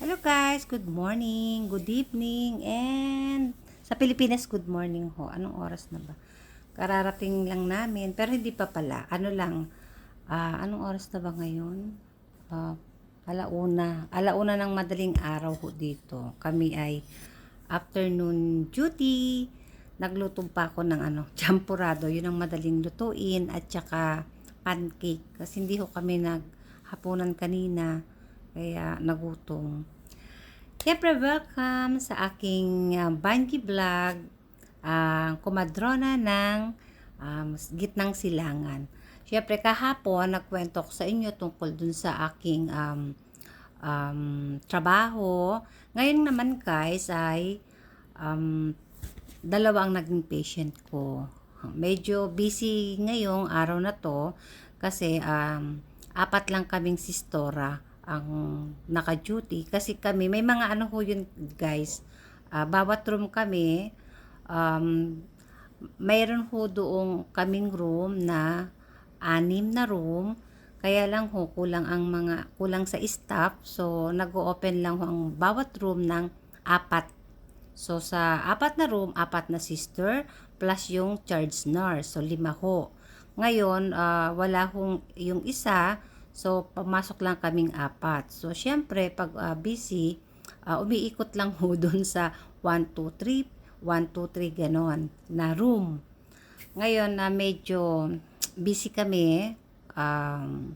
Hello guys, good morning, good evening, and sa Pilipinas, good morning ho. Anong oras na ba? Kararating lang namin, pero hindi pa pala. Ano lang, ah, anong oras na ba ngayon? Ah, alauna. Alauna ng madaling araw ho dito. Kami ay afternoon duty. Nagluto pa ako ng ano, champurado. Yun ang madaling lutuin at saka pancake. Kasi hindi ho kami naghapunan kanina. Kaya nagutom. Siyempre, welcome sa aking uh, Banji Vlog. Ang kumadrona ng um, gitnang silangan. Siyempre, kahapon, nagkwento ko sa inyo tungkol dun sa aking um, um, trabaho. Ngayon naman, guys, ay um, dalawa ang naging patient ko. Medyo busy ngayong araw na to kasi um, apat lang kaming sistora ang naka-duty. Kasi kami may mga ano ho yun guys. Ah, bawat room kami um, mayroon ho doong kaming room na anim na room. Kaya lang ho kulang ang mga kulang sa staff. So nag-open lang ho ang bawat room ng apat. So sa apat na room apat na sister plus yung charge nurse. So lima ho. Ngayon ah, wala hong yung isa So, pamasok lang kaming apat. So, syempre, pag uh, busy, uh, umiikot lang ho dun sa 1, 2, 3, 1, 2, 3, ganon, na room. Ngayon, na uh, medyo busy kami, um,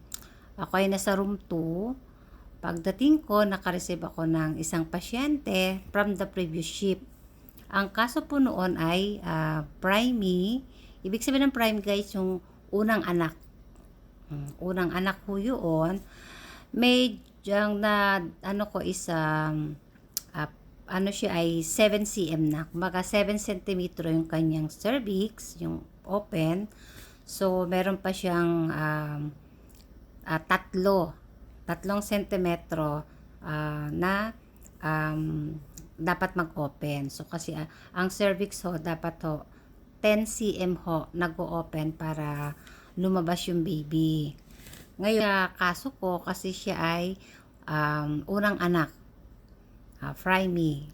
ako ay nasa room 2. Pagdating ko, nakareceive ako ng isang pasyente from the previous shift. Ang kaso po noon ay uh, primey. Ibig sabihin ng prime guys, yung unang anak unang anak ko yun, may diyang na, ano ko is, um, uh, ano siya ay 7 cm na. Kumbaga 7 cm yung kanyang cervix, yung open. So, meron pa siyang um, uh, tatlo, tatlong sentimetro uh, na um, dapat mag-open. So, kasi uh, ang cervix ho, dapat ho, 10 cm ho, nag-open para lumabas yung baby. Ngayon, kaso ko kasi siya ay um, unang anak. Uh, fry me.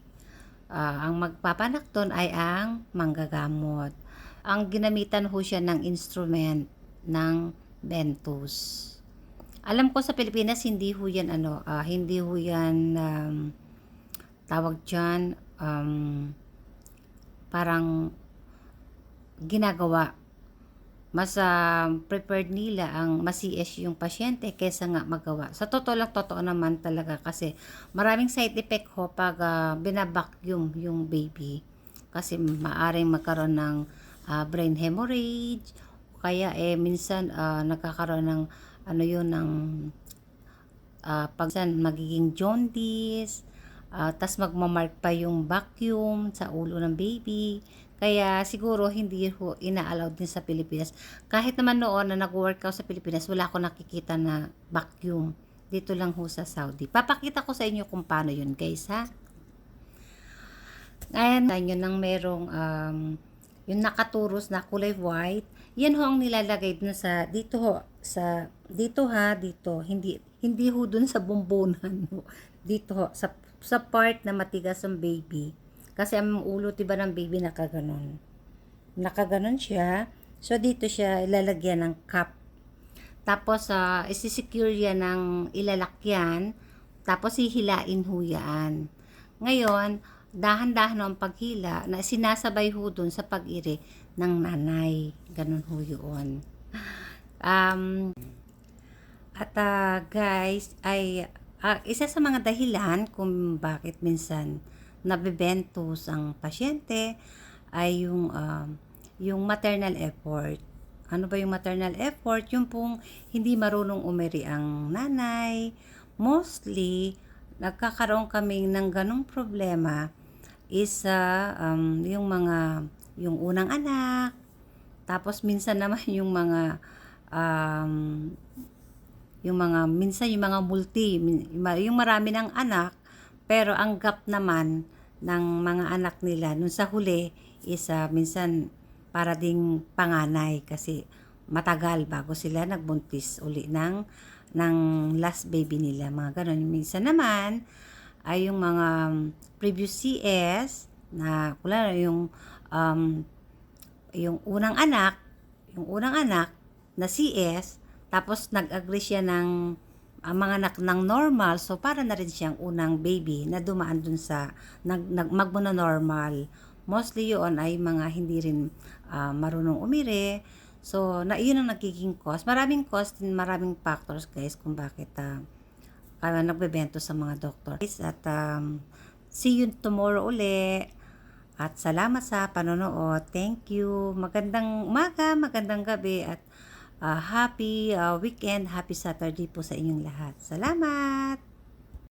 Uh, ang magpapanak doon ay ang manggagamot. Ang ginamitan ho siya ng instrument ng Ventus. Alam ko sa Pilipinas hindi ho yan ano, uh, hindi ho yan um, tawag diyan um, parang ginagawa mas uh, prepared nila ang mas-CS yung pasyente kaysa nga magawa. Sa totoo lang, totoo naman talaga kasi maraming side effect ho pag uh, binabacuum yung baby. Kasi maaring magkaroon ng uh, brain hemorrhage, kaya eh minsan uh, nagkakaroon ng ano yun ng uh, pagsan magiging jaundice, uh, tas magmamark pa yung vacuum sa ulo ng baby. Kaya siguro hindi ho ina-allow din sa Pilipinas. Kahit naman noon na nag-work ako sa Pilipinas, wala ako nakikita na vacuum. Dito lang ho sa Saudi. Papakita ko sa inyo kung paano yun guys ha. Ngayon, yun nang merong um, yung nakaturos na kulay white. Yan ho ang nilalagay dun sa, dito ho, sa, dito ha, dito. Hindi, hindi ho dun sa bumbunan ho. Dito ho, sa, sa part na matigas ang baby kasi ang ulo, diba, ng baby nakaganon. Nakaganon siya. So, dito siya ilalagyan ng cup. Tapos, uh, isisecure yan ng ilalakyan. Tapos, hihilain ho yan. Ngayon, dahan-dahan ang paghila na sinasabay ho dun sa pag-iri ng nanay. Ganon ho yun. Um, at uh, guys, ay uh, isa sa mga dahilan kung bakit minsan nabibentos ang pasyente ay yung uh, yung maternal effort. Ano ba yung maternal effort? Yung pong hindi marunong umiri ang nanay. Mostly, nagkakaroon kami ng ganong problema is uh, um, yung mga yung unang anak tapos minsan naman yung mga um, yung mga minsan yung mga multi yung marami ng anak pero ang gap naman ng mga anak nila nung sa huli is uh, minsan para ding panganay kasi matagal bago sila nagbuntis uli ng ng last baby nila mga ganun. Minsan naman ay yung mga um, previous CS na kula yung um, yung unang anak, yung unang anak na CS, tapos nag-agree siya ng ang mga anak ng normal, so para na rin siyang unang baby na dumaan dun sa nag, nag magmuna normal. Mostly yun ay mga hindi rin ah, marunong umire. So, na, yun ang nagiging cause. Maraming cause din, maraming factors guys kung bakit ah, kaya nagbebento sa mga doktor. At um, see you tomorrow uli. At salamat sa panonood. Thank you. Magandang umaga, magandang gabi at ah, happy ah, weekend, happy Saturday po sa inyong lahat. Salamat!